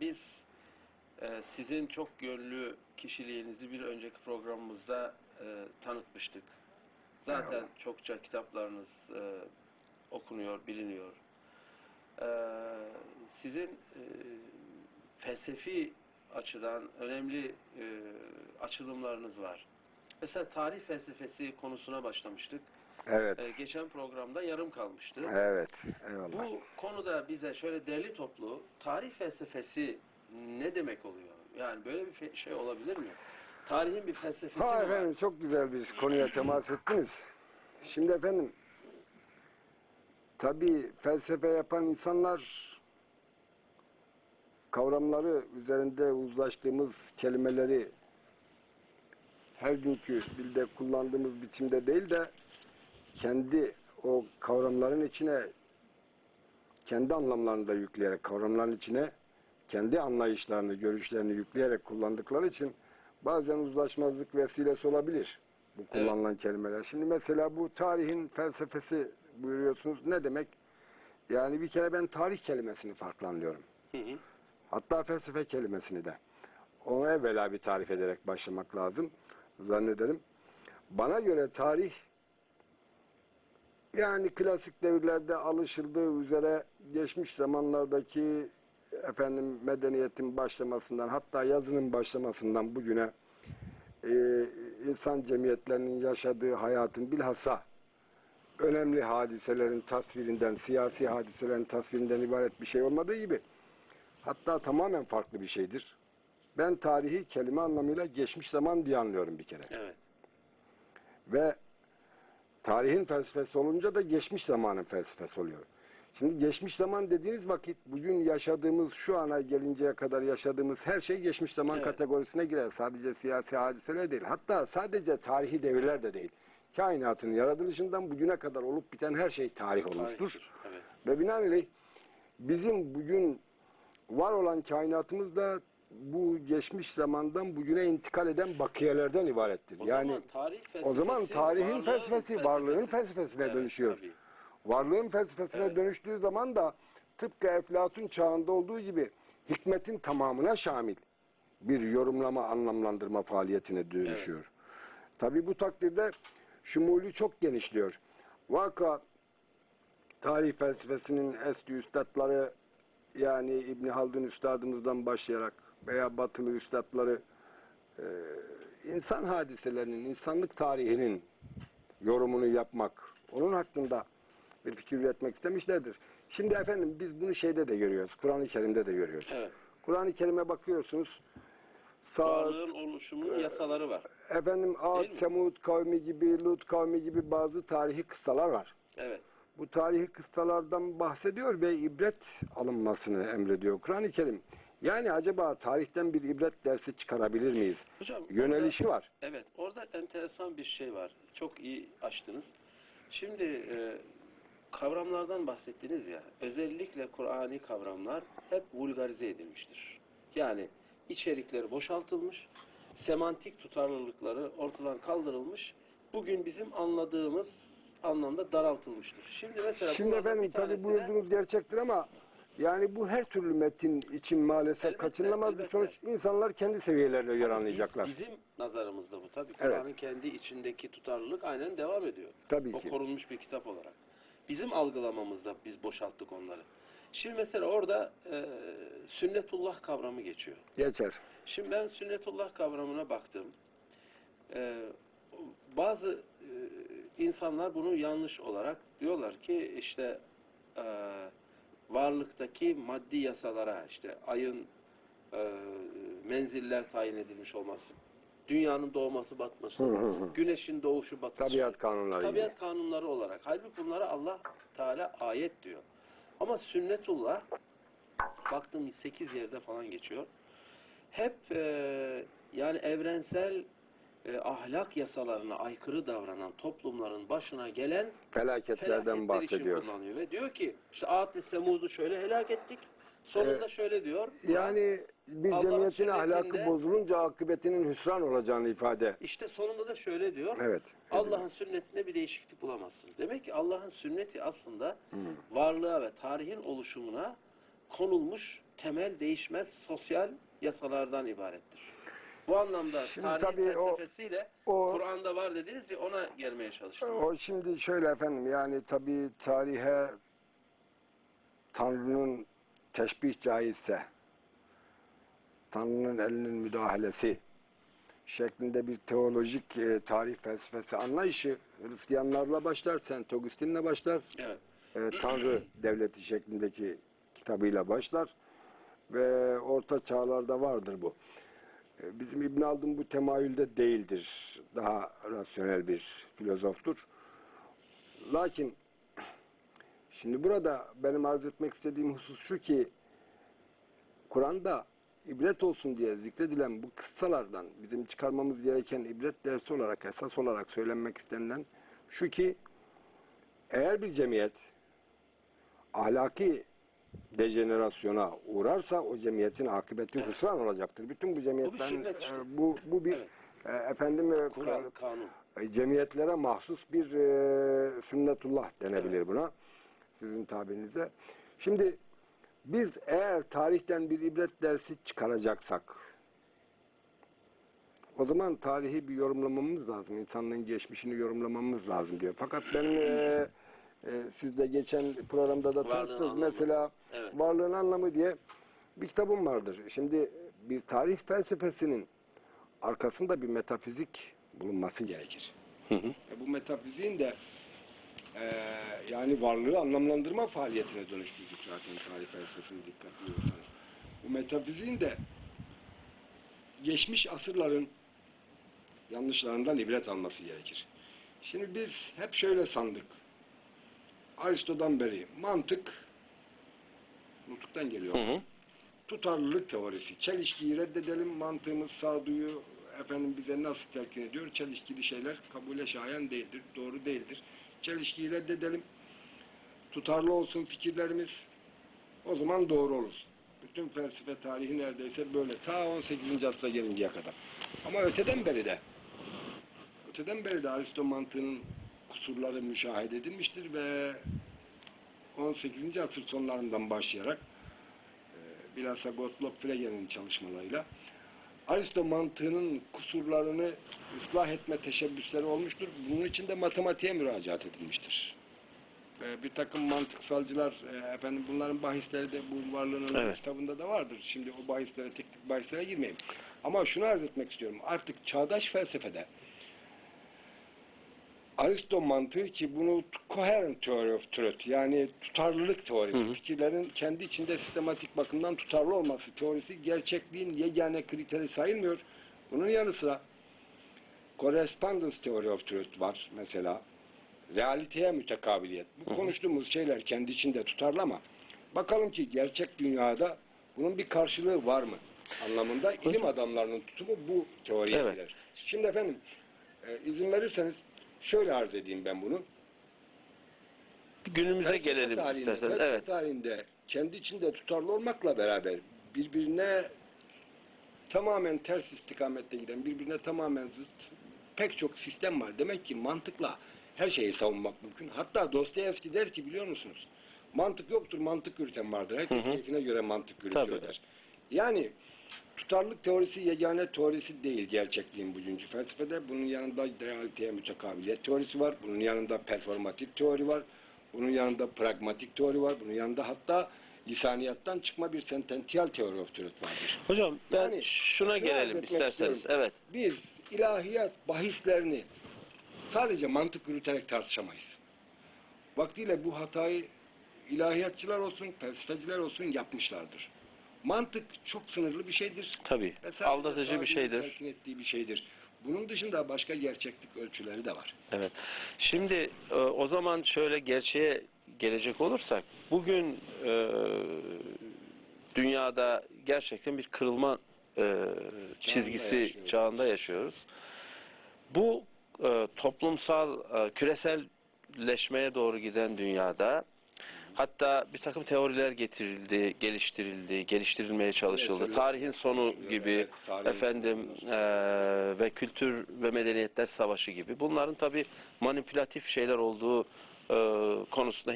Biz e, sizin çok yönlü kişiliğinizi bir önceki programımızda e, tanıtmıştık. Zaten Eyvallah. çokça kitaplarınız e, okunuyor, biliniyor. E, sizin e, felsefi açıdan önemli e, açılımlarınız var. Mesela tarih felsefesi konusuna başlamıştık. Evet. E, geçen programda yarım kalmıştı. Evet. Eyvallah. Bu konuda bize şöyle derli toplu tarih felsefesi ne demek oluyor? Yani böyle bir şey olabilir mi? Tarihin bir felsefesi Ha mi efendim var? çok güzel bir konuya temas ettiniz. Şimdi efendim tabi felsefe yapan insanlar kavramları üzerinde uzlaştığımız kelimeleri her günkü dilde kullandığımız biçimde değil de kendi o kavramların içine kendi anlamlarını da yükleyerek kavramların içine kendi anlayışlarını, görüşlerini yükleyerek kullandıkları için bazen uzlaşmazlık vesilesi olabilir bu kullanılan kelimeler. Şimdi mesela bu tarihin felsefesi buyuruyorsunuz. Ne demek? Yani bir kere ben tarih kelimesini farklı anlıyorum. Hı hı. Hatta felsefe kelimesini de. Onu evvela bir tarif ederek başlamak lazım zannederim. Bana göre tarih yani klasik devirlerde alışıldığı üzere geçmiş zamanlardaki efendim medeniyetin başlamasından hatta yazının başlamasından bugüne e, insan cemiyetlerinin yaşadığı hayatın bilhassa önemli hadiselerin tasvirinden, siyasi hadiselerin tasvirinden ibaret bir şey olmadığı gibi hatta tamamen farklı bir şeydir. Ben tarihi kelime anlamıyla geçmiş zaman diye anlıyorum bir kere. Evet. Ve tarihin felsefesi olunca da geçmiş zamanın felsefesi oluyor. Şimdi geçmiş zaman dediğiniz vakit bugün yaşadığımız şu ana gelinceye kadar yaşadığımız her şey geçmiş zaman Evet. kategorisine girer. Sadece siyasi hadiseler değil. Hatta sadece tarihi devirler de değil. Kainatın yaratılışından bugüne kadar olup biten her şey tarih olmuştur. Tarihtir. Evet. Ve binaenaleyh bizim bugün var olan kainatımız da bu geçmiş zamandan bugüne intikal eden bakiyelerden ibarettir. O yani zaman tarih felsefesi, o zaman tarihin varlığın felsefesi, varlığın felsefesine Evet, dönüşüyor. tabii. Varlığın felsefesine Evet. dönüştüğü zaman da tıpkı Eflatun çağında olduğu gibi hikmetin tamamına şamil bir yorumlama, anlamlandırma faaliyetine dönüşüyor. Tabi bu takdirde şumulü çok genişliyor. Vaka tarih felsefesinin eski üstadları yani İbni Haldun üstadımızdan başlayarak veya batılı üstadları e, insan hadiselerinin, insanlık tarihinin yorumunu yapmak, onun hakkında bir fikir üretmek istemişlerdir. Şimdi efendim biz bunu şeyde de görüyoruz, Kur'an-ı Kerim'de de görüyoruz. Evet. Kur'an-ı Kerim'e bakıyorsunuz, Saat, oluşumunun yasaları var. efendim Ad? Semud kavmi gibi, Lut kavmi gibi bazı tarihi kıssalar var. Evet. Bu tarihi kıssalardan bahsediyor ve ibret alınmasını emrediyor Kur'an-ı Kerim. Yani acaba tarihten bir ibret dersi çıkarabilir miyiz? Hocam Yönelişi orada- var. Evet. Orada enteresan bir şey var. Çok iyi açtınız. Şimdi e, kavramlardan bahsettiniz ya. Özellikle Kur'ani kavramlar hep vulgarize edilmiştir. Yani içerikleri boşaltılmış, semantik tutarlılıkları ortadan kaldırılmış. Bugün bizim anladığımız anlamda daraltılmıştır. Şimdi mesela Şimdi efendim bir tabi tanesine- buyurduğunuz gerçektir ama yani bu her türlü metin için maalesef Elbette, kaçınılamaz bir elbette. sonuç. İnsanlar kendi seviyelerine göre Biz- anlayacaklar. bizim nazarımızda bu tabii. Evet. Kur'an'ın kendi içindeki tutarlılık aynen devam ediyor. Tabii o ki. korunmuş bir kitap olarak. Bizim algılamamızda biz boşalttık onları. Şimdi mesela orada e, sünnetullah kavramı geçiyor. Geçer. Şimdi ben sünnetullah kavramına baktım. E, bazı e, insanlar bunu yanlış olarak diyorlar ki işte e, varlıktaki maddi yasalara işte ayın e, menziller tayin edilmiş olması, dünyanın doğması batması, Hı hı hı. güneşin doğuşu batışı, Tabiat kanunları tabiat kanunları olarak. Halbuki bunlara Allah Teala ayet diyor. Ama sünnetullah baktım 8 yerde falan geçiyor. Hep e, yani evrensel e, ahlak yasalarına aykırı davranan toplumların başına gelen Felaketlerden bahsediyor. kullanıyor. Ve diyor ki işte Ad ve Semud'u şöyle helak ettik. Sonunda Evet. şöyle diyor. Yani bir Allah'ın cemiyetin ahlakı bozulunca akıbetinin hüsran olacağını ifade. İşte sonunda da şöyle diyor. Evet. Allah'ın sünnetinde bir değişiklik bulamazsınız. Demek ki Allah'ın sünneti aslında Hı. varlığa ve tarihin oluşumuna konulmuş temel değişmez sosyal yasalardan ibarettir. Bu anlamda Şimdi tarih tabii felsefesiyle Kur'an'da var dediniz ya ona gelmeye çalıştım. O şimdi şöyle efendim yani tabii tarihe Tanrı'nın teşbih caizse Tanrı'nın elinin müdahalesi şeklinde bir teolojik e, tarih felsefesi anlayışı Hristiyanlarla başlar, Saint Augustine'le başlar, Evet. e, Tanrı devleti şeklindeki kitabıyla başlar ve orta çağlarda vardır bu. E, Bizim İbn Haldun bu temayülde değildir. Daha rasyonel bir filozoftur. Lakin şimdi burada benim arz etmek istediğim husus şu ki Kur'an'da ibret olsun diye zikredilen bu kıssalardan bizim çıkarmamız gereken ibret dersi olarak esas olarak söylenmek istenilen şu ki eğer bir cemiyet ahlaki dejenerasyona uğrarsa o cemiyetin akıbeti Evet. hüsran olacaktır. Bütün bu cemiyetlerin işte. e, bu bu bir Evet. e, efendim e, Kural, kanun. e, cemiyetlere mahsus bir e, sünnetullah denebilir buna. Sizin tabirinizde. Şimdi biz eğer tarihten bir ibret dersi çıkaracaksak o zaman tarihi bir yorumlamamız lazım. İnsanlığın geçmişini yorumlamamız lazım diyor. Fakat ben e, e, sizde geçen programda da anlamı. Mesela Evet. varlığın anlamı diye bir kitabım vardır. Şimdi bir tarih felsefesinin arkasında bir metafizik bulunması gerekir. Hı hı. E, bu metafiziğin de e, yani varlığı anlamlandırma faaliyetine dönüştürdük zaten tarih felsefesini dikkatli olursanız. Bu metafiziğin de geçmiş asırların yanlışlarından ibret alması gerekir. Şimdi biz hep şöyle sandık. Aristo'dan beri mantık nutuktan geliyor. Hı hı. Tutarlılık teorisi. Çelişkiyi reddedelim. Mantığımız sağduyu efendim bize nasıl telkin ediyor? Çelişkili şeyler kabule şayan değildir. Doğru değildir. Çelişkiyi reddedelim. Tutarlı olsun fikirlerimiz. O zaman doğru olur. Bütün felsefe tarihi neredeyse böyle. Ta 18. asra gelinceye kadar. Ama öteden beri de öteden beri de Aristo mantığının kusurları müşahede edilmiştir ve 18. asır sonlarından başlayarak e, bilhassa Gottlob Frege'nin çalışmalarıyla Aristo mantığının kusurlarını ıslah etme teşebbüsleri olmuştur. Bunun için de matematiğe müracaat edilmiştir. E, bir takım mantıksalcılar, e, efendim bunların bahisleri de bu varlığının Evet. kitabında da vardır. Şimdi o bahislere, teknik bahislere girmeyeyim. Ama şunu arz etmek istiyorum. Artık çağdaş felsefede Aristo mantığı ki bunu coherent theory of truth yani tutarlılık teorisi, Hı hı. fikirlerin kendi içinde sistematik bakımdan tutarlı olması teorisi gerçekliğin yegane kriteri sayılmıyor. Bunun yanı sıra correspondence theory of truth var mesela. Realiteye mütekabiliyet. Bu Hı hı. konuştuğumuz şeyler kendi içinde tutarlı ama bakalım ki gerçek dünyada bunun bir karşılığı var mı? Anlamında ilim adamlarının tutumu bu teoriye Evet. girer. Şimdi efendim e, izin verirseniz şöyle arz edeyim ben bunu. Günümüze Felsefe gelelim tarihinde, isterseniz. Evet. tarihinde kendi içinde tutarlı olmakla beraber birbirine tamamen ters istikamette giden, birbirine tamamen zıt pek çok sistem var. Demek ki mantıkla her şeyi savunmak mümkün. Hatta Dostoyevski der ki biliyor musunuz? Mantık yoktur, mantık yürüten vardır. Herkes Hı hı. keyfine göre mantık yürütüyor Tabii. der. Yani tutarlılık teorisi yegane teorisi değil gerçekliğin bugünkü felsefede. Bunun yanında realiteye mütekabiliyet teorisi var. Bunun yanında performatif teori var. Bunun yanında pragmatik teori var. Bunun yanında hatta lisaniyattan çıkma bir sentential teori of truth vardır. Hocam ben Yani şuna gelelim isterseniz. istiyorum. Evet. Biz ilahiyat bahislerini sadece mantık yürüterek tartışamayız. Vaktiyle bu hatayı ilahiyatçılar olsun, felsefeciler olsun yapmışlardır. Mantık çok sınırlı bir şeydir. Tabii. Sadece Aldatıcı bir şeydir. telkin ettiği bir şeydir. Bunun dışında başka gerçeklik ölçüleri de var. Evet. Şimdi e, o zaman şöyle gerçeğe gelecek olursak bugün e, dünyada gerçekten bir kırılma e, çizgisi yaşıyoruz. çağında yaşıyoruz. Bu e, toplumsal e, küreselleşmeye doğru giden dünyada hatta bir takım teoriler getirildi, geliştirildi, geliştirilmeye çalışıldı. Evet, Tarihin sonu gibi Evet, tarihin efendim eee, ve kültür ve medeniyetler savaşı gibi. Bunların tabi manipülatif şeyler olduğu eee, konusunda